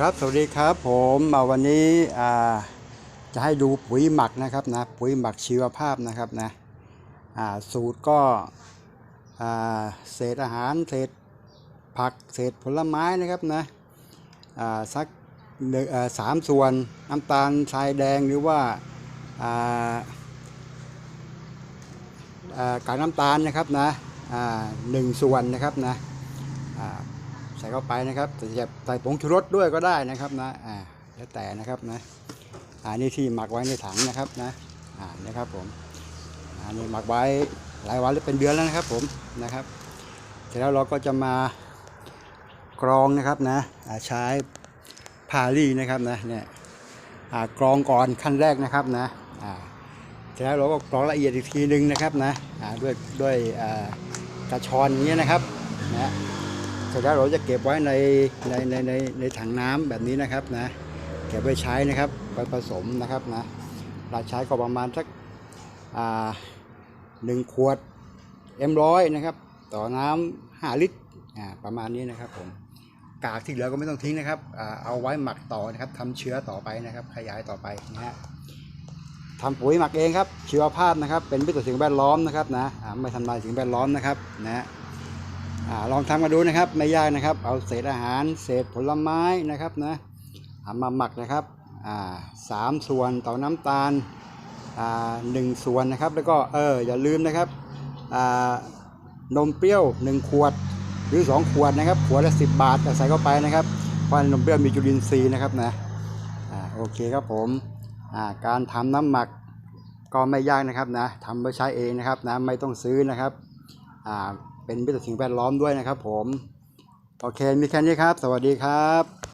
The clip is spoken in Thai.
ครับสวัสดีครับผมมาวันนี้จะให้ดูปุ๋ยหมักนะครับนะปุ๋ยหมักชีวภาพนะครับนะสูตรก็เศษอาหารเศษผักเศษผลไม้นะครับนะสักสามส่วนน้ำตาลทรายแดงหรือว่าาากากน้ำตาลนะครับนะหนึ่งส่วนนะครับนะ ส่เข้าไปนะครับแต่จะใส่ผงชูรสด้วยก็ได้นะครับนะอ่าแล้วแต่นะครับนะอ่านี่ที่หมักไว้ในถังนะครับนะอ่านะครับผมอ่านี่หมักไว้หลายวันหรือเป็นเดือนแล้วนะครับผมนะครับเสร็จแล้วเราก็จะมากรองนะครับนะใช้พาลี่นะครับนะเนี่ยกรองก่อนขั้นแรกนะครับนะเสร็จแล้วเราก็กรองละเอียดอีกทีนึงนะครับนะด้วยด้วยกระชอนอย่างเงี้ยนะครับนะ สร็จแล้วเราจะเก็บไว้ในในในในในถังน้ำแบบนี้นะครับนะเก็บไว้ใช้นะครับไปผสมนะครับนะเราใช้ก็ประมาณสักอ่าหนึ่งขวดเอ็มร้อยนะครับ ต่อน้ำห้าลิตรอ่าประมาณนี้นะครับผมกากที่เหลือก็ไม่ต้องทิ้งนะครับอ่าเอาไว้หมักต่อนะครับทำเชื้อต่อไปนะครับ ขยายต่อไปนะฮะทำปุ๋ยหมักเองครับชีวภาพนะครับ เป็นมิตรต่อสิ่งแวดล้อมนะครับนะไม่ทำลายสิ่งแวดล้อมนะครับนะ ลองทำกันดูนะครับไม่ยากนะครับ เอาเศษอาหารเศษผลไม้นะครับนะเอามาหมักนะครับสามส่วนต่อน้ำตาลหนึ่งส่วนนะครับ แล้วก็เอออย่าลืมนะครับนมเปรี้ยวหนึ่งขวดหรือสองขวดนะครับ ขวดละสิบบาทใส่เข้าไปนะครับเพราะนมเปรี้ยวมีจุลินทรีย์นะครับนะอ่าโอเคครับผมอ่าการทำน้ำหมักก็ไม่ยากนะครับนะทำไว้ใช้เองนะครับนะไม่ต้องซื้อนะครับอ่า เป็นมิตรสิ่งแวดล้อมด้วยนะครับผม โอเคมีแค่นี้ครับ สวัสดีครับ